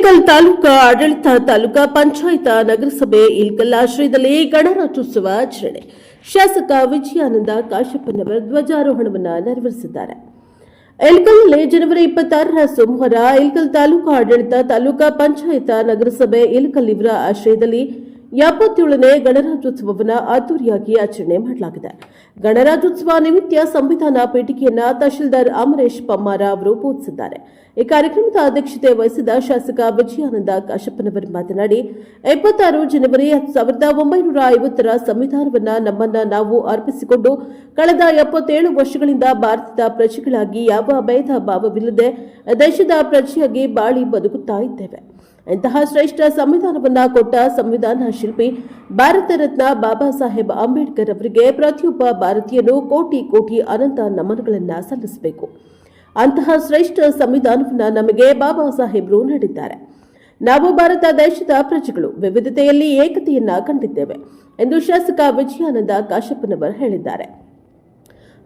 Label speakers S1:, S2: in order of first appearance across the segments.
S1: ಇಲ್ಕಲ್ ತಾಲೂಕಾ, ಆಡಳಿತ ತಾಲೂಕಾ, ಪಂಚಾಯತ, ನಗರಸಭೆ ಇಳಕಲ್ ಆಶ್ರಯದಲ್ಲಿ ಗಣರಾಜ್ಯೋತ್ಸವ ಆಚರಣೆ. ಶಾಸಕ ವಿಜಯಾನಂದ ಕಾಶಪ್ಪನವರ್ ಧ್ವಜಾರೋಹಣವನ್ನು ನೆರವೇರಿಸಿದ್ದಾರೆ. ಇಲ್ಕಲ್ನಲ್ಲಿ ಜನವರಿ ಇಪ್ಪತ್ತಾರರ ಸೋಮವಾರ ಇಲ್ಕಲ್ ತಾಲೂಕಾ ಆಡಳಿತ ತಾಲೂಕಾ, ಪಂಚಾಯತ, ನಗರಸಭೆ, ಇಲ್ಕಲ್ ಇವರ ಆಶ್ರಯದಲ್ಲಿ ಎಪ್ಪತ್ತೇಳನೇ ಗಣರಾಜ್ಯೋತ್ಸವವನ್ನು ಅದ್ದೂರಿಯಾಗಿ ಆಚರಣೆ ಮಾಡಲಾಗಿದೆ. ಗಣರಾಜ್ಯೋತ್ಸವ ನಿಮಿತ್ತ ಸಂವಿಧಾನ ಪೀಠಿಕೆಯನ್ನು ತಹಶೀಲ್ದಾರ್ ಅಮರೇಶ್ ಪಮ್ಮಾರ ಅವರು ಬೋಧಿಸಿದ್ದಾರೆ ಈ ಕಾರ್ಯಕ್ರಮದ ಅಧ್ಯಕ್ಷತೆ ವಹಿಸಿದ ಶಾಸಕ ವಿಜಯಾನಂದ ಕಾಶಪ್ಪನವರು ಮಾತನಾಡಿ, ಇಪ್ಪತ್ತಾರು ಜನವರಿ ಸಾವಿರದ ಒಂಬೈನೂರ ಐವತ್ತರ ಸಂವಿಧಾನವನ್ನ ನಮ್ಮನ್ನ ನಾವು ಅರ್ಪಿಸಿಕೊಂಡು ಕಳೆದ ಎಪ್ಪತ್ತೇಳು ವರ್ಷಗಳಿಂದ ಭಾರತದ ಪ್ರಜೆಗಳಾಗಿ ಯಾವ ಭೇದ ಭಾವವಿಲ್ಲದೆ ದೇಶದ ಪ್ರಜೆಯಾಗಿ ಬಾಳಿ ಬದುಕುತ್ತಾ ಇದ್ದೇವೆ. ಇಂತಹ ಶ್ರೇಷ್ಠ ಸಂವಿಧಾನವನ್ನ ಕೊಟ್ಟ ಸಂವಿಧಾನ ಶಿಲ್ಪಿ ಭಾರತ ರತ್ನ ಬಾಬಾ ಸಾಹೇಬ್ ಅಂಬೇಡ್ಕರ್ ಅವರಿಗೆ ಪ್ರತಿಯೊಬ್ಬ ಭಾರತೀಯನು ಕೋಟಿ ಕೋಟಿ ಅನಂತ ನಮನಗಳನ್ನು ಸಲ್ಲಿಸಬೇಕು. ಅಂತಹ ಶ್ರೇಷ್ಠ ಸಂವಿಧಾನವನ್ನ ನಮಗೆ ಬಾಬಾ ಸಾಹೇಬರು ನೀಡಿದ್ದಾರೆ. ನಾವು ಭಾರತ ದೇಶದ ಪ್ರಜೆಗಳು, ವಿವಿಧತೆಯಲ್ಲಿ ಏಕತೆಯನ್ನ ಕಂಡಿದ್ದೇವೆ ಎಂದು ಶಾಸಕ ವಿಜಯಾನಂದ ಕಾಶಪ್ಪನವರ್ ಹೇಳಿದ್ದಾರೆ.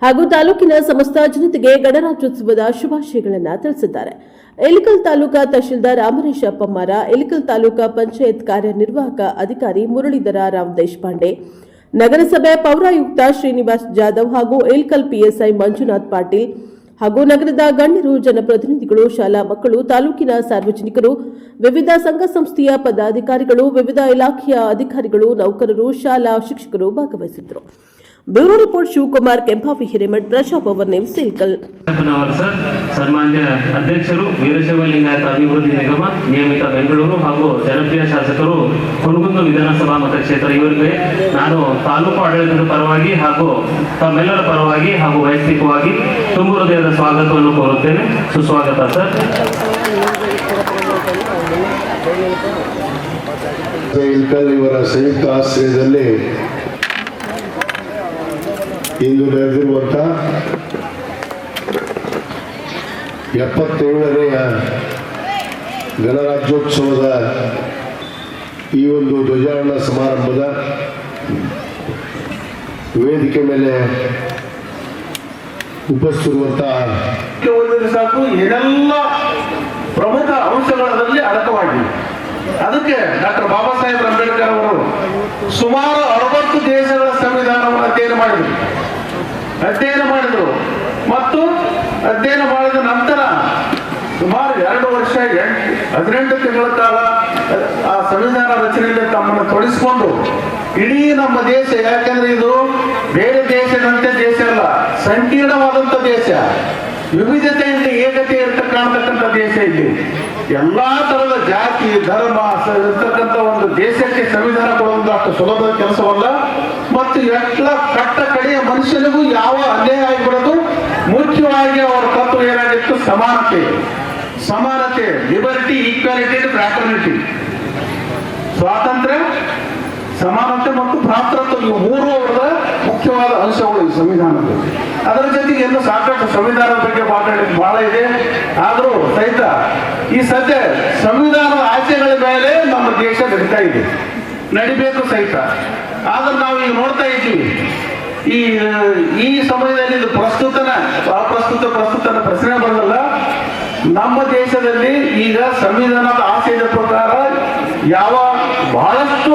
S1: ಹಾಗೂ ತಾಲೂಕಿನ ಸಮಸ್ತ ಜನತೆಗೆ ಗಣರಾಜ್ಯೋತ್ಸವದ ಶುಭಾಶಯಗಳನ್ನು ತಿಳಿಸಿದ್ದಾರೆ. ಎಲಿಕಲ್ ತಾಲೂಕಾ ತಹಶೀಲ್ದಾರ್ ಅಮರೇಶ ಪಮ್ಮಾರ ಎಲಿಕಲ್ ತಾಲೂಕಾ ಪಂಚಾಯತ್ ಕಾರ್ಯನಿರ್ವಾಹಕ ಅಧಿಕಾರಿ ಮುರಳೀಧರ ರಾಮ್ ದೇಶಪಾಂಡೆ, ನಗರಸಭೆ ಪೌರಾಯುಕ್ತ ಶ್ರೀನಿವಾಸ್ ಜಾಧವ್ ಹಾಗೂ ಎಲಿಕಲ್ ಪಿಎಸ್ಐ ಮಂಜುನಾಥ್ ಪಾಟೀಲ್ ಹಾಗೂ ನಗರದ ಗಣ್ಯರು, ಜನಪ್ರತಿನಿಧಿಗಳು, ಶಾಲಾ ಮಕ್ಕಳು, ತಾಲೂಕಿನ ಸಾರ್ವಜನಿಕರು, ವಿವಿಧ ಸಂಘ ಸಂಸ್ಥೆಯ ಪದಾಧಿಕಾರಿಗಳು, ವಿವಿಧ ಇಲಾಖೆಯ ಅಧಿಕಾರಿಗಳು, ನೌಕರರು, ಶಾಲಾ ಶಿಕ್ಷಕರು ಭಾಗವಹಿಸಿದ್ದರು. ಬ್ಯೂರೋ ರಿಪೋರ್ಟ್ ಶಿವಕುಮಾರ್ ಕೆಂಪಾವಿ ಹಿರೇಮಠ್, ಪ್ರಶಾಪ್ ನ್ಯೂಸ್ ಇಲ್ಕಲ್
S2: ಅವರು ಸನ್ಮಾನ್ಯ ಅಧ್ಯಕ್ಷರು, ವೀರಶೈವ ಲಿಂಗಾಯತ ಅಭಿವೃದ್ಧಿ ನಿಗಮ, ನಿಯಮಿತ ಬೆಂಗಳೂರು ಹಾಗೂ ಜನಪ್ರಿಯ ಶಾಸಕರು ಹುಣಗುಂದ ವಿಧಾನಸಭಾ ಮತಕ್ಷೇತ್ರ ಇವರಿಗೆ ನಾನು ತಾಲೂಕು ಆಡಳಿತದ ಪರವಾಗಿ ಹಾಗೂ ತಮ್ಮೆಲ್ಲರ ಪರವಾಗಿ ಹಾಗೂ ವೈಯಕ್ತಿಕವಾಗಿ ತುಂಬು ಹೃದಯದ ಸ್ವಾಗತವನ್ನು ಕೋರುತ್ತೇನೆ. ಸುಸ್ವಾಗತ ಸರ್.
S3: ಇವರ ಸಂಯುಕ್ತ ಆಶ್ರಯದಲ್ಲಿ ಇಂದು ನಡೆದಿರುವಂಥ ಎಪ್ಪತ್ತೇಳನೆಯ ಗಣರಾಜ್ಯೋತ್ಸವದ ಈ ಒಂದು ಧ್ವಜಾರೋಹಣ ಸಮಾರಂಭದ ವೇದಿಕೆ ಮೇಲೆ
S4: ಉಪಸ್ಥಿರುವಂತಹ ಸಾಕು ಏನೆಲ್ಲ ಪ್ರಮುಖ ಅಂಶಗಳಲ್ಲಿ ಅಡಕವಾಗಿವೆ ಅದಕ್ಕೆ ಡಾಕ್ಟರ್ ಬಾಬಾ ಸಾಹೇಬ್ ಅಂಬೇಡ್ಕರ್ ಅವರು ಸುಮಾರು ಅರವತ್ತು ದೇಶಗಳ ಸಂವಿಧಾನವನ್ನು ಅಧ್ಯಯನ ಮಾಡಿದರು. ಅಧ್ಯಯನ ಮಾಡಿದರು. ಮತ್ತು ಅಧ್ಯಯನ ಮಾಡಿದ ನಂತರ ಎಂಟು ಹದಿನೆಂಟು ತಿಂಗಳ ಕಾಲ, ಆ ಸಂವಿಧಾನ ರಚನೆಯಲ್ಲಿ ತಮ್ಮನ್ನು ತೊಡಗಿಸಿಕೊಂಡು ಇಡೀ ನಮ್ಮ ದೇಶ, ಯಾಕಂದ್ರೆ ಇದು ಬೇರೆ ದೇಶದಂತೆ ದೇಶ ಅಲ್ಲ, ಸಂಕೀರ್ಣವಾದಂತ ದೇಶ. ವಿವಿಧತೆಯಿಂದ ಏಕತೆ ಇರ್ತಕ್ಕಂಥ ದೇಶ ಇಲ್ಲಿ. ಎಲ್ಲಾ ತರದ ಜಾತಿ, ಧರ್ಮ ಇರ್ತಕ್ಕಂಥ ಒಂದು ದೇಶಕ್ಕೆ ಸಂವಿಧಾನ ಕೊಡುವುದು ಅಷ್ಟು ಸುಲಭದ ಕೆಲಸವಲ್ಲ. ಮತ್ತು ಎಲ್ಲ ಕಟ್ಟ ಕಡೆಯ ಮನುಷ್ಯನಿಗೂ ಯಾವ ಅನ್ಯಾಯ ಆಗಿಬಿಡೋದು ಮುಖ್ಯವಾಗಿ ಅವರ ತತ್ವ ಏನಾಗಿತ್ತು? ಸಮಾನತೆ. ಸಮಾನತೆ ಲಿಬರ್ಟಿ ಈಕ್ವಾಲಿಟಿ ಫ್ರಾಟರ್ನಿಟಿ ಸ್ವಾತಂತ್ರ್ಯ, ಸಮಾನತೆ ಮತ್ತು ಭ್ರಾತೃತ್ವ, ಇವು ಮೂರು ಅವರ ಮುಖ್ಯವಾದ ಅಂಶಗಳು ಈ ಸಂವಿಧಾನದಲ್ಲಿ. ಅದರ ಜೊತೆಗೆ ಇನ್ನು ಸಾಕಷ್ಟು ಸಂವಿಧಾನದ ಬಗ್ಗೆ ಮಾತಾಡಿದ ಬಹಳ ಇದೆ. ಆದರೂ ಸಹಿತ ಈ ಸದ್ಯ ಸಂವಿಧಾನದ ಆಚೆಗಳ ಮೇಲೆ ನಮ್ಮ ದೇಶ ನಡೀತಾ ಇದೆ. ನಡಿಬೇಕು ಸಹಿತ. ಆದ್ರೆ ನಾವು ಈಗ ನೋಡ್ತಾ ಇದ್ದೀವಿ. ಈ ಈ ಸಮಯದಲ್ಲಿ ಪ್ರಸ್ತುತನ ಅಪ್ರಸ್ತುತ ಪ್ರಸ್ತುತನ ಪ್ರಶ್ನೆ ಬರಲ್ಲ ನಮ್ಮ ದೇಶದಲ್ಲಿ ಈಗ ಸಂವಿಧಾನದ ಆಶಯದ ಪ್ರಕಾರ ಯಾವ ಬಹಳಷ್ಟು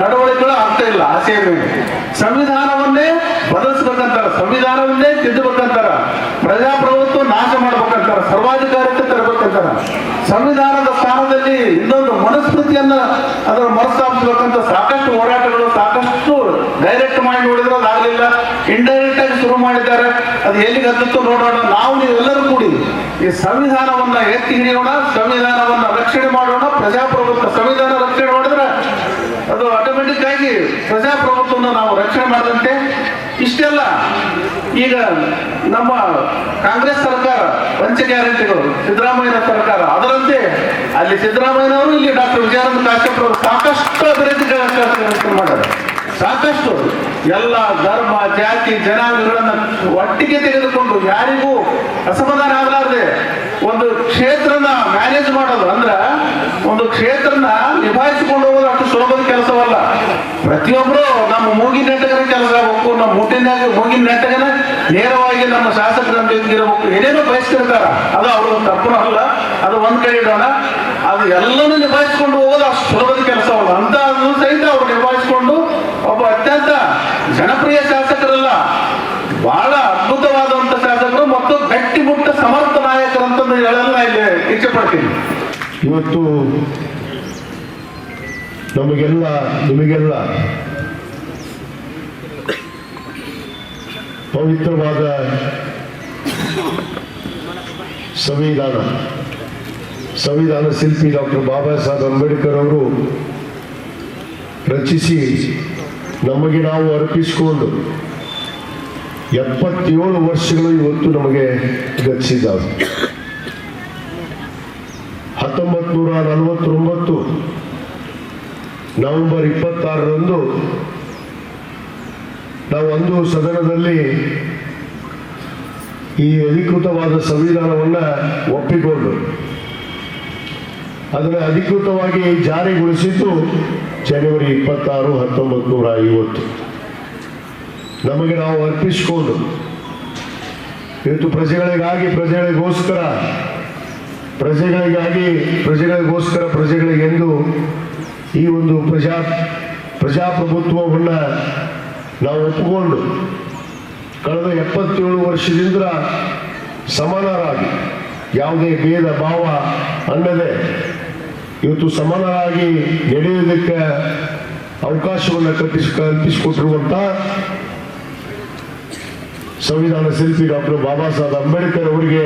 S4: ನಡವಳಿಕೆಗಳು ಆಗ್ತಾ ಇಲ್ಲ ಆಶಯ ಮೇಲೆ. ಸಂವಿಧಾನವನ್ನೇ ಬದಲಿಸ್ಬೇಕಂತಾರ, ಸಂವಿಧಾನವನ್ನೇ ತಿದ್ದಬೇಕಂತಾರ, ಪ್ರಜಾಪ್ರಭುತ್ವ ನಾಶ ಮಾಡ್ಬೇಕಂತಾರ, ಸರ್ವಾಧಿಕಾರಕ್ಕೆ ತರಬೇಕಂತಾರ. ಸಂವಿಧಾನದ ಸ್ಥಾನದಲ್ಲಿ ಇನ್ನೊಂದು ಮನಸ್ಮೃತಿಯನ್ನ ಅದರ ಮರುಸ್ಥಾಪಿಸ್ಬೇಕಂತ ಸಾಕಷ್ಟು ಹೋರಾಟಗಳು, ಸಾಕಷ್ಟು ಡೈರೆಕ್ಟ್ ಮಾಡಿ ನೋಡಿದ್ರೆ ಇಂಡೈರೆಕ್ಟ್ ಆಗಿ ಶುರು ಮಾಡಿದ್ದಾರೆ. ಅದು ಎಲ್ಲಿಗೆ ಹತ್ತುತ್ತೋ ನೋಡೋಣ. ನಾವು ನೀವೆಲ್ಲರೂ ಕೂಡಿ ಈ ಸಂವಿಧಾನವನ್ನ ಎತ್ತಿ ಹಿಡಿಯೋಣ, ಸಂವಿಧಾನವನ್ನ ರಕ್ಷಣೆ ಮಾಡೋಣ, ಪ್ರಜಾಪ್ರಭುತ್ವ ಸಂವಿಧಾನ ರಕ್ಷಣೆ ಮಾಡಿದ್ರೆ ಅದು ಆಟೋಮೆಟಿಕ್ ಆಗಿ ಪ್ರಜಾಪ್ರಭುತ್ವವನ್ನು ನಾವು ರಕ್ಷಣೆ ಮಾಡದಂತೆ. ಇಷ್ಟೆಲ್ಲ. ಈಗ ನಮ್ಮ ಕಾಂಗ್ರೆಸ್ ಸರ್ಕಾರ, ಪಂಚ ಗ್ಯಾರಂಟಿಗಳು, ಸಿದ್ದರಾಮಯ್ಯ ಸರ್ಕಾರ, ಅದರಂತೆ ಅಲ್ಲಿ ಸಿದ್ದರಾಮಯ್ಯನವರು ಇಲ್ಲಿ ಡಾಕ್ಟರ್ ವಿಜಯಾನಂದ ಕಾಶ್ಯಪ್ ಅವರು ಸಾಕಷ್ಟು ಅಭಿವೃದ್ಧಿ ಸಾಕಷ್ಟು ಎಲ್ಲ ಧರ್ಮ, ಜಾತಿ, ಜನಾಂಗಗಳನ್ನ ಒಟ್ಟಿಗೆ ತೆಗೆದುಕೊಂಡು ಯಾರಿಗೂ ಅಸಮಾಧಾನ ಆಗಲಾರದೆ ಒಂದು ಕ್ಷೇತ್ರನ ಮ್ಯಾನೇಜ್ ಮಾಡೋದು ಅಂದ್ರ ಒಂದು ಕ್ಷೇತ್ರನ ನಿಭಾಯಿಸಿಕೊಂಡು ಹೋಗೋದು ಅಷ್ಟು ಸುಲಭದ ಕೆಲಸವಲ್ಲ. ಪ್ರತಿಯೊಬ್ಬರು ನಮ್ಮ ಮೂಗಿನ ನೆಟ್ಟಗನ ಕೆಲಸ ಆಗ್ಬೇಕು, ನಮ್ಮ ಮುಟ್ಟಿನಾಗ ಮೂಗಿನ ನೆಟ್ಟಗನ ನೇರವಾಗಿ ನಮ್ಮ ಶಾಸಕರ ಜೊತೆಗೆ ಇರಬೇಕು. ಏನೇನೋ ಬಯಸ್ತಿರ್ತಾರ, ಅದು ಅವ್ರ ತಪ್ಪು ಅಲ್ಲ, ಅದು ಒಂದ್ ಕಡೆ ಇಡೋಣ. ಅದು ಎಲ್ಲನೂ ನಿಭಾಯಿಸ್ಕೊಂಡು ಹೋಗೋದು ಅಷ್ಟು ಸುಲಭದ ಕೆಲಸವಲ್ಲ. ಅಂತ ಸಹಿತ ಅವ್ರು ನಿಭಾಯಿಸ್ಕೊಂಡು ಜನಪ್ರಿಯ ಶಾಸಕರಲ್ಲ, ಬಹಳ ಅದ್ಭುತವಾದಂತ ಶಾಸಕರು ಮತ್ತು ಗಟ್ಟಿಮುಟ್ಟ ಸಮರ್ಥ ನಾಯಕರು ಅಂತ ಹೇಳಲ್ಲ ಇಲ್ಲಿ ಇಚ್ಛೆ
S3: ಇವತ್ತು ನಮಗೆಲ್ಲ, ನಿಮಗೆಲ್ಲ ಪವಿತ್ರವಾದ ಸಂವಿಧಾನ ಸಂವಿಧಾನ ಶಿಲ್ಪಿ ಡಾಕ್ಟರ್ ಬಾಬಾ ಸಾಹೇಬ್ ಅಂಬೇಡ್ಕರ್ ಅವರು ರಚಿಸಿ ನಮಗೆ ನಾವು ಅರ್ಪಿಸಿಕೊಂಡು ಎಪ್ಪತ್ತೇಳು ವರ್ಷಗಳು ಇವತ್ತು ನಮಗೆ ಗತಿಸಿದ್ದಾವೆ. ಹತ್ತೊಂಬತ್ತು ನೂರ ನಲವತ್ತೊಂಬತ್ತು ನವೆಂಬರ್ ಇಪ್ಪತ್ತಾರರಂದು ನಾವು ಒಂದು ಸದನದಲ್ಲಿ ಈ ಅಧಿಕೃತವಾದ ಸಂವಿಧಾನವನ್ನು ಒಪ್ಪಿಕೊಂಡು ಅದನ್ನು ಅಧಿಕೃತವಾಗಿ ಜಾರಿಗೊಳಿಸಿದ್ದು ಜನವರಿ ಇಪ್ಪತ್ತಾರು ಹತ್ತೊಂಬತ್ತು ನೂರ ಐವತ್ತು. ನಮಗೆ ನಾವು ಅರ್ಪಿಸಿಕೊಂಡು, ಇವತ್ತು ಪ್ರಜೆಗಳಿಗಾಗಿ, ಪ್ರಜೆಗಳಿಗೋಸ್ಕರ ಪ್ರಜೆಗಳಿಗಾಗಿ, ಪ್ರಜೆಗಳಿಗೋಸ್ಕರ, ಪ್ರಜೆಗಳಿಗೆಂದು ಈ ಒಂದು ಪ್ರಜಾ, ಪ್ರಜಾಪ್ರಭುತ್ವವನ್ನು ನಾವು ಒಪ್ಪಿಕೊಂಡು ಕಳೆದ ಎಪ್ಪತ್ತೇಳು ವರ್ಷದಿಂದ ಸಮಾನರಾಗಿ, ಯಾವುದೇ ಭೇದ ಭಾವ ಅನ್ನದೆ. ಇವತ್ತು ಸಮಾನರಾಗಿ ನಡೆಯುವುದಕ್ಕೆ ಅವಕಾಶವನ್ನು ಕಲ್ಪಿಸಿ ಕಲ್ಪಿಸಿಕೊಟ್ಟಿರುವಂಥ ಸಂವಿಧಾನ ಶಿಲ್ಪಿ ಡಾಕ್ಟರ್ ಬಾಬಾ ಸಾಹೇಬ್ ಅಂಬೇಡ್ಕರ್ ಅವರಿಗೆ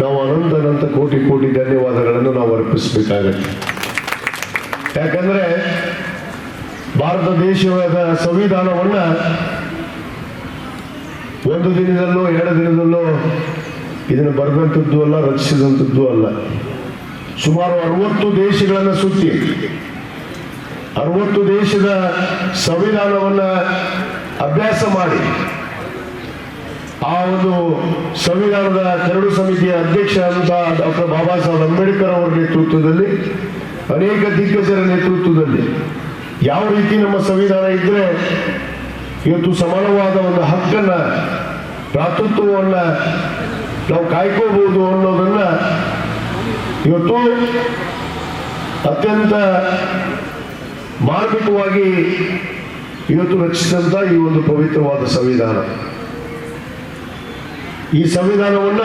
S3: ನಾವು ಅನಂತ ಅನಂತ ಕೋಟಿ ಕೋಟಿ ಧನ್ಯವಾದಗಳನ್ನು ನಾವು ಅರ್ಪಿಸಬೇಕಾಗತ್ತೆ. ಯಾಕಂದ್ರೆ ಭಾರತ ದೇಶದ ಸಂವಿಧಾನವನ್ನ ಒಂದು ದಿನದಲ್ಲೋ ಎರಡು ದಿನದಲ್ಲೋ ಇದನ್ನು ಬರೆದಂಥದ್ದು ಅಲ್ಲ, ರಚಿಸಿದಂಥದ್ದು ಅಲ್ಲ. ಸುಮಾರು ಅರವತ್ತು ದೇಶಗಳನ್ನು ಸುತ್ತಿ, ಅರವತ್ತು ದೇಶದ ಸಂವಿಧಾನವನ್ನು ಅಭ್ಯಾಸ ಮಾಡಿ, ಆ ಒಂದು ಸಂವಿಧಾನದ ಕರಡು ಸಮಿತಿಯ ಅಧ್ಯಕ್ಷರಾದಂತಹ ಡಾಕ್ಟರ್ ಬಾಬಾ ಸಾಹೇಬ್ ಅಂಬೇಡ್ಕರ್ ಅವರ ನೇತೃತ್ವದಲ್ಲಿ, ಅನೇಕ ದಿಗ್ಗಜರ ನೇತೃತ್ವದಲ್ಲಿ, ಯಾವ ರೀತಿ ನಮ್ಮ ಸಂವಿಧಾನ ಇದ್ರೆ ಇವತ್ತು ಸಮಾನವಾದ ಒಂದು ಹಕ್ಕನ್ನ, ಭ್ರಾತೃತ್ವವನ್ನು ನಾವು ಕಾಯ್ಕೋಬಹುದು ಅನ್ನೋದನ್ನ ಇವತ್ತು ಅತ್ಯಂತ ಮಾರ್ಮಿಕವಾಗಿ ಇವತ್ತು ರಚಿಸಿದಂತ ಈ ಒಂದು ಪವಿತ್ರವಾದ ಸಂವಿಧಾನ. ಈ ಸಂವಿಧಾನವನ್ನ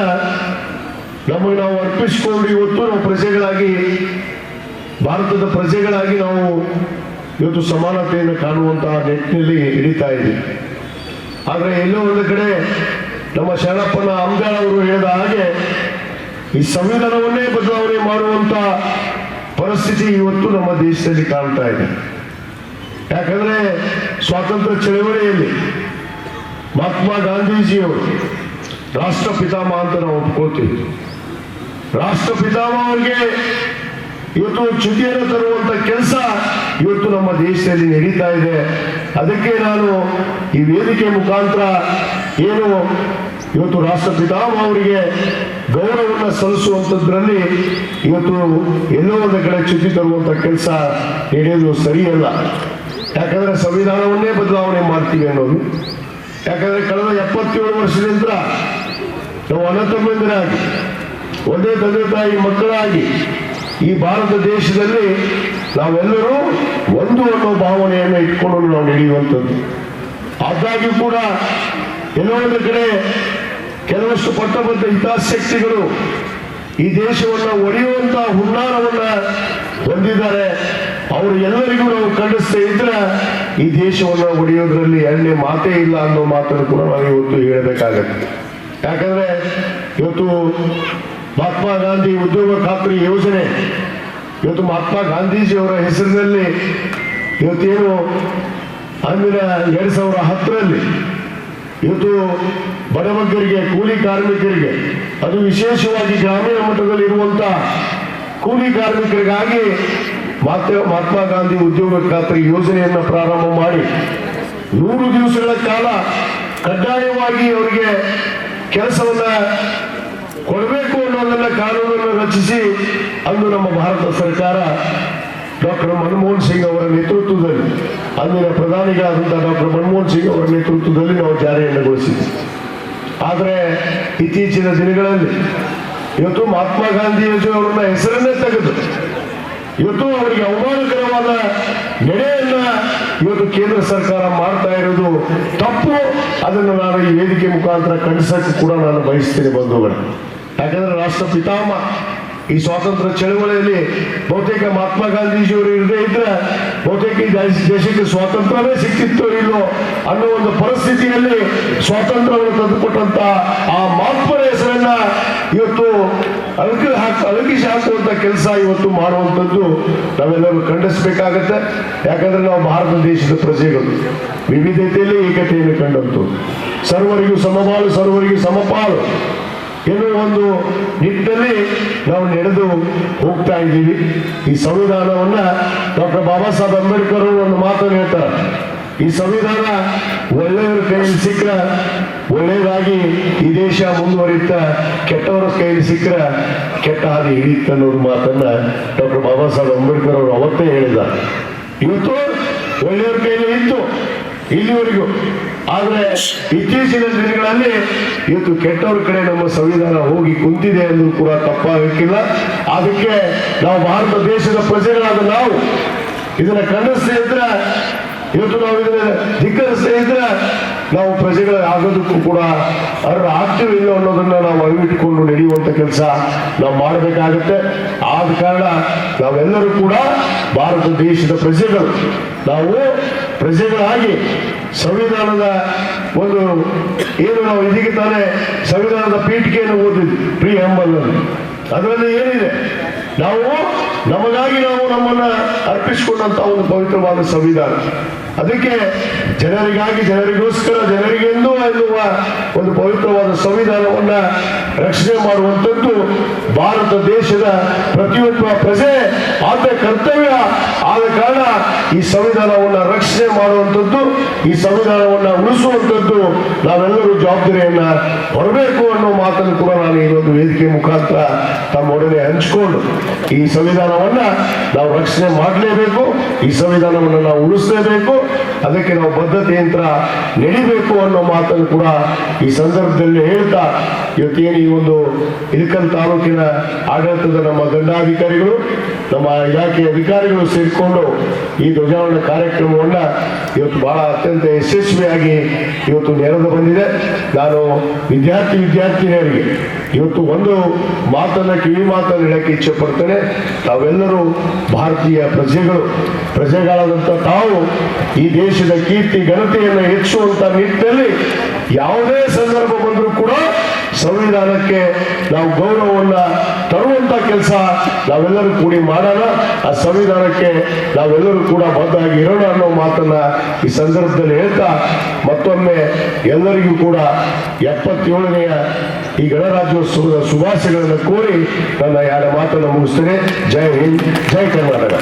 S3: ನಮಗೆ ನಾವು ಅರ್ಪಿಸಿಕೊಂಡು ಇವತ್ತು ನಾವು ಪ್ರಜೆಗಳಾಗಿ, ಭಾರತದ ಪ್ರಜೆಗಳಾಗಿ ನಾವು ಇವತ್ತು ಸಮಾನತೆಯನ್ನು ಕಾಣುವಂತಹ ನಿಟ್ಟಿನಲ್ಲಿ ಹಿಡಿತಾ ಇದ್ದೀವಿ. ಆದರೆ ಎಲ್ಲೋ ಒಂದು ಕಡೆ ನಮ್ಮ ಶರಣಪ್ಪನ ಅಂಗಾಳ ಅವರು ಹೇಳಿದ ಹಾಗೆ ಈ ಸಂವಿಧಾನವನ್ನೇ ಬದಲಾವಣೆ ಮಾಡುವಂತ ಪರಿಸ್ಥಿತಿ ಇವತ್ತು ನಮ್ಮ ದೇಶದಲ್ಲಿ ಕಾಣ್ತಾ ಇದೆ. ಯಾಕಂದ್ರೆ ಸ್ವಾತಂತ್ರ್ಯ ಚಳವಳಿಯಲ್ಲಿ ಮಹಾತ್ಮ ಗಾಂಧೀಜಿಯವರು ರಾಷ್ಟ್ರ ಪಿತಾಮಹ ಅಂತ ನಾವು ಒಪ್ಕೋತೀವಿ. ರಾಷ್ಟ್ರ ಪಿತಾಮಹ ಅವರಿಗೆ ಇವತ್ತು ಚ್ಯುತಿಯನ್ನು ತರುವಂತ ಕೆಲಸ ಇವತ್ತು ನಮ್ಮ ದೇಶದಲ್ಲಿ ನಡೀತಾ ಇದೆ. ಅದಕ್ಕೆ ನಾನು ಈ ವೇದಿಕೆ ಮುಖಾಂತರ ಏನು ಇವತ್ತು ರಾಷ್ಟ್ರ ಪಿತಾಮಹ ಅವರಿಗೆ ಗೌರವವನ್ನು ಸಲ್ಲಿಸುವಂಥದ್ರಲ್ಲಿ ಇವತ್ತು ಎಲ್ಲೋ ಒಂದು ಕಡೆ ಚ್ಯುತಿ ತರುವಂತ ಕೆಲಸ ನಡೆಯೋದು ಸರಿಯಲ್ಲ. ಯಾಕಂದ್ರೆ ಸಂವಿಧಾನವನ್ನೇ ಬದಲಾವಣೆ ಮಾಡ್ತೀವಿ ಅನ್ನೋದು. ಯಾಕಂದ್ರೆ ಕಳೆದ ಎಪ್ಪತ್ತೇಳು ವರ್ಷದಿಂದ ನಾವು ಅನತಮಂದಿರಾಗಿ ಒಂದೇ ತಂದೆ ತಾಯಿ ಮಕ್ಕಳಾಗಿ ಈ ಭಾರತ ದೇಶದಲ್ಲಿ ನಾವೆಲ್ಲರೂ ಒಂದು ಅನ್ನೋ ಭಾವನೆಯನ್ನು ಇಟ್ಕೊಂಡು ನಾವು ನಡೆಯುವಂಥದ್ದು. ಆದಾಗ್ಯೂ ಕೂಡ ಎಲ್ಲೋ ಒಂದು ಕಡೆ ಕೆಲವಷ್ಟು ಪಟ್ಟಬದ್ಧ ಹಿತಾಸಕ್ತಿಗಳು ಈ ದೇಶವನ್ನು ಒಡೆಯುವಂತ ಹುನ್ನಾರವನ್ನ ಹೊಂದಿದ್ದಾರೆ. ಅವರು ಎಲ್ಲರಿಗೂ ನಾವು ಖಂಡಿಸ್ತೇ ಇದ್ರೆ ಈ ದೇಶವನ್ನು ಒಡೆಯೋದ್ರಲ್ಲಿ ಎಣ್ಣೆ ಮಾತೇ ಇಲ್ಲ ಅನ್ನೋ ಮಾತನ್ನು ಕೂಡ ನಾವು ಇವತ್ತು ಹೇಳಬೇಕಾಗತ್ತೆ. ಯಾಕಂದ್ರೆ ಇವತ್ತು ಮಹಾತ್ಮ ಗಾಂಧಿ ಉದ್ಯೋಗ ಖಾತ್ರಿ ಯೋಜನೆ, ಇವತ್ತು ಮಹಾತ್ಮ ಗಾಂಧೀಜಿ ಅವರ ಹೆಸರಿನಲ್ಲಿ ಇವತ್ತೇನು ಅಂದಿನ ಎರಡ್ ಸಾವಿರ ಹತ್ತರಲ್ಲಿ ಇವತ್ತು ಬಡವಗ್ಗರಿಗೆ ಕೂಲಿ ಕಾರ್ಮಿಕರಿಗೆ, ಅದು ವಿಶೇಷವಾಗಿ ಗ್ರಾಮೀಣ ಮಟ್ಟದಲ್ಲಿ ಇರುವಂತ ಕೂಲಿ ಕಾರ್ಮಿಕರಿಗಾಗಿ ಮಹಾತ್ಮ ಮಹಾತ್ಮ ಗಾಂಧಿ ಉದ್ಯೋಗ ಖಾತ್ರಿ ಯೋಜನೆಯನ್ನು ಪ್ರಾರಂಭ ಮಾಡಿ ನೂರು ದಿವಸಗಳ ಕಾಲ ಕಡ್ಡಾಯವಾಗಿ ಅವರಿಗೆ ಕೆಲಸವನ್ನ ಕೊಡಬೇಕು ಅನ್ನೋದನ್ನ ಕಾನೂನನ್ನು ರಚಿಸಿ ಅಂದು ನಮ್ಮ ಭಾರತ ಸರ್ಕಾರ ಡಾಕ್ಟರ್ ಮನಮೋಹನ್ ಸಿಂಗ್ ಅವರ ನೇತೃತ್ವದಲ್ಲಿ ಅಂದಿನ ಪ್ರಧಾನಿಗಳಾದಂತಹ ಡಾಕ್ಟರ್ ಮನಮೋಹನ್ ಸಿಂಗ್ ಅವರ ನೇತೃತ್ವದಲ್ಲಿ ನಾವು ಜಾರಿಯನ್ನುಗೊಳಿಸಿದ್ವಿ ಆದರೆ ಇತ್ತೀಚಿನ ದಿನಗಳಲ್ಲಿ ಇವತ್ತು ಮಹಾತ್ಮ ಗಾಂಧೀಜಿ ಅವರನ್ನ ಹೆಸರನ್ನೇ ತೆಗೆದು ಇವತ್ತು ಅವರಿಗೆ ಅವಮಾನಕರವಾದ ನಡೆಯನ್ನ ಇವತ್ತು ಕೇಂದ್ರ ಸರ್ಕಾರ ಮಾಡ್ತಾ ಇರೋದು ತಪ್ಪು. ಅದನ್ನು ನಾನು ಈ ವೇದಿಕೆ ಮುಖಾಂತರ ಖಂಡಿಸಕ್ಕೆ ಕೂಡ ನಾನು ಬಯಸ್ತೇನೆ ಬಂಧುಗಳು. ಯಾಕಂದ್ರೆ ರಾಷ್ಟ್ರ ಪಿತಾಮಹ ಈ ಸ್ವಾತಂತ್ರ್ಯ ಚಳವಳಿಯಲ್ಲಿ ಬಹುತೇಕ ಮಹಾತ್ಮ ಗಾಂಧೀಜಿಯವರು ಇರದೇ ಇದ್ರೆ ಬಹುತೇಕ ಈ ದೇಶ- ದೇಶಕ್ಕೆ ಸ್ವಾತಂತ್ರ್ಯವೇ ಸಿಕ್ಕಿತ್ತು ಇಲ್ಲೋ ಅನ್ನೋ ಒಂದು ಪರಿಸ್ಥಿತಿಯಲ್ಲಿ ಸ್ವಾತಂತ್ರ್ಯವನ್ನು ತಂದುಕೊಟ್ಟಂತ ಆ ಮಹಾತ್ಮರ ಹೆಸರನ್ನ ಇವತ್ತು ಅಳಗಿ ಹಾಕ ಅಳಗಿಸಿ ಹಾಕುವಂತ ಕೆಲಸ ಇವತ್ತು ಮಾಡುವಂಥದ್ದು ನಾವೆಲ್ಲರೂ ಖಂಡಿಸಬೇಕಾಗತ್ತೆ. ಯಾಕಂದ್ರೆ ನಾವು ಭಾರತ ದೇಶದ ಪ್ರಜೆಗಳು. ವಿವಿಧತೆಯಲ್ಲಿ ಏಕತೆಯನ್ನು ಕಂಡಂತು ಸರ್ವರಿಗೂ ಸಮಬಾಳು, ಸರ್ವರಿಗೂ ಸಮಪಾಲು ಎನ್ನುವ ಒಂದು ನಿಟ್ಟಿನಲ್ಲಿ ನಾವು ನಡೆದು ಹೋಗ್ತಾ ಇದ್ದೀವಿ. ಈ ಸಂವಿಧಾನವನ್ನ ಡಾಕ್ಟರ್ ಬಾಬಾ ಸಾಹೇಬ್ ಅಂಬೇಡ್ಕರ್ ಅವರು ಒಂದು ಮಾತನ್ನು ಹೇಳ್ತಾರೆ. ಈ ಸಂವಿಧಾನ ಒಳ್ಳೆಯವರ ಕೈಯಲ್ಲಿ ಸಿಕ್ಕರೆ ಒಳ್ಳೆಯದಾಗಿ ಈ ದೇಶ ಮುಂದುವರಿಯುತ್ತ ಕೆಟ್ಟವರ ಕೈಯಲ್ಲಿ ಸಿಕ್ಕರೆ ಕೆಟ್ಟ ಹಾದಿ ಹಿಡಿಯುತ್ತೆ ಅನ್ನೋದು ಮಾತನ್ನ ಡಾಕ್ಟರ್ ಬಾಬಾ ಸಾಹೇಬ್ ಅಂಬೇಡ್ಕರ್ ಅವರು ಅವತ್ತೇ ಹೇಳಿದ್ದಾರೆ. ಇವತ್ತು ಒಳ್ಳೆಯವರ ಕೈಯಲ್ಲಿ ಇತ್ತು. ಇಲ್ಲಿವರೆಗೂ ಆದ್ರೆ ಇತ್ತೀಚಿನ ದಿನಗಳಲ್ಲಿ ಇವತ್ತು ಕೆಟ್ಟವ್ರ ಕಡೆ ನಮ್ಮ ಸಂವಿಧಾನ ಹೋಗಿ ಕುಂತಿದೆ ಎಂದು ಕೂಡ ತಪ್ಪಾಗಕ್ಕಿಲ್ಲ. ಅದಕ್ಕೆ ನಾವು ಭಾರತ ದೇಶದ ಪ್ರಜೆಗಳಾದ ನಾವು ಇದನ್ನ ಖಂಡಿಸದೇ ಇದ್ರೆ, ಇವತ್ತು ನಾವು ಇದನ್ನ ಧಿಕ್ಕರಿಸದೇ ಇದ್ರೆ ನಾವು ಪ್ರಜೆಗಳ ಆಗೋದಕ್ಕೂ ಕೂಡ ಅರ್ಹ ಆಗ್ತೀವಿ ಇಲ್ಲ ಅನ್ನೋದನ್ನ ನಾವು ಅರಿವಿಟ್ಕೊಂಡು ನಡೆಯುವಂತ ಕೆಲಸ ನಾವು ಮಾಡಬೇಕಾಗತ್ತೆ. ಆದ ಕಾರಣ ನಾವೆಲ್ಲರೂ ಕೂಡ ಭಾರತ ದೇಶದ ಪ್ರಜೆಗಳು. ನಾವು ಪ್ರಜೆಗಳಾಗಿ ಸಂವಿಧಾನದ ಒಂದು ಏನು ನಾವು ಇದೀಗ ತಾನೇ ಸಂವಿಧಾನದ ಪೀಠಿಕೆಯನ್ನು ಓದಿದ್ವಿ ಪ್ರೀ ಹಂಬಲ್ ಅದರಲ್ಲಿ ಏನಿದೆ? ನಾವು, ನಮಗಾಗಿ ನಾವು ನಮ್ಮನ್ನ ಅರ್ಪಿಸಿಕೊಂಡಂತ ಒಂದು ಪವಿತ್ರವಾದ ಸಂವಿಧಾನ. ಅದಕ್ಕೆ ಜನರಿಗಾಗಿ, ಜನರಿಗೋಸ್ಕರ, ಜನರಿಗೆಂದು ಎನ್ನುವ ಒಂದು ಪವಿತ್ರವಾದ ಸಂವಿಧಾನವನ್ನ ರಕ್ಷಣೆ ಮಾಡುವಂಥದ್ದು ಭಾರತ ದೇಶದ ಪ್ರತಿಯೊಬ್ಬ ಪ್ರಜೆ ಆದ ಕರ್ತವ್ಯ. ಆದ ಕಾರಣ ಈ ಸಂವಿಧಾನವನ್ನ ರಕ್ಷಣೆ ಮಾಡುವಂಥದ್ದು, ಈ ಸಂವಿಧಾನವನ್ನ ಉಳಿಸುವಂಥದ್ದು ನಾವೆಲ್ಲರೂ ಜವಾಬ್ದಾರಿಯನ್ನ ಹೊರಬೇಕು ಅನ್ನೋ ಮಾತನ್ನು ಕೂಡ ನಾನು ಈ ಒಂದು ವೇದಿಕೆ ಮುಖಾಂತರ ತಮ್ಮೊಡನೆ ಹಂಚಿಕೊಂಡು ಈ ಸಂವಿಧಾನವನ್ನ ನಾವು ರಕ್ಷಣೆ ಮಾಡಲೇಬೇಕು, ಈ ಸಂವಿಧಾನವನ್ನು ನಾವು ಉಳಿಸಲೇಬೇಕು, ಅದಕ್ಕೆ ನಾವು ಬದ್ಧತೆಯಿಂದ ನಡಿಬೇಕು ಅನ್ನೋ ಮಾತನ್ನು ಕೂಡ ಈ ಸಂದರ್ಭದಲ್ಲಿ ಹೇಳ್ತಾ ಇವತ್ತೇನು ಈ ಒಂದು ಇಳಕಲ್ ತಾಲೂಕಿನ ಆಡಳಿತದ ನಮ್ಮ ದಂಡಾಧಿಕಾರಿಗಳು, ನಮ್ಮ ಇಲಾಖೆಯ ಅಧಿಕಾರಿಗಳು ಸೇರಿಕೊಂಡು ಈ ಧ್ವಜಾರೋಹಣ ಕಾರ್ಯಕ್ರಮವನ್ನ ಇವತ್ತು ಬಹಳ ಅತ್ಯಂತ ಯಶಸ್ವಿಯಾಗಿ ಇವತ್ತು ನೆರೆದು ಬಂದಿದೆ. ನಾನು ವಿದ್ಯಾರ್ಥಿ ವಿದ್ಯಾರ್ಥಿನಿಯರಿಗೆ ಇವತ್ತು ಒಂದು ಮಾತನ್ನ ಕಿವಿ ಮಾತನ್ನು ಹೇಳಕ್ಕೆ ಇಚ್ಛೆ ಪಡ್ತೇನೆ. ತಾವೆಲ್ಲರೂ ಭಾರತೀಯ ಪ್ರಜೆಗಳು, ಪ್ರಜೆಗಳಾದಂಥ ತಾವು ಈ ದೇಶದ ಕೀರ್ತಿ ಘನತೆಯನ್ನು ಹೆಚ್ಚುವಂತ ನಿಟ್ಟಿನಲ್ಲಿ ಯಾವುದೇ ಸಂದರ್ಭ ಸಂವಿಧಾನಕ್ಕೆ ನಾವು ಗೌರವವನ್ನು ತರುವಂತ ಕೆಲಸ ನಾವೆಲ್ಲರೂ ಕೂಡಿ ಮಾಡೋಣ. ಆ ಸಂವಿಧಾನಕ್ಕೆ ನಾವೆಲ್ಲರೂ ಕೂಡ ಬದ್ಧಾಗಿ ಇರೋಣ ಅನ್ನೋ ಮಾತನ್ನ ಈ ಸಂದರ್ಭದಲ್ಲಿ ಹೇಳ್ತಾ ಮತ್ತೊಮ್ಮೆ ಎಲ್ಲರಿಗೂ ಕೂಡ ಎಪ್ಪತ್ತೇಳನೆಯ ಈ ಗಣರಾಜ್ಯೋತ್ಸವದ ಶುಭಾಶಯಗಳನ್ನು ಕೋರಿ ನನ್ನ ಯಾರ ಮಾತನ್ನು ಮುಗಿಸ್ತೇನೆ. ಜೈ ಹಿಂದ್, ಜೈ ಕರ್ನಾಟಕ.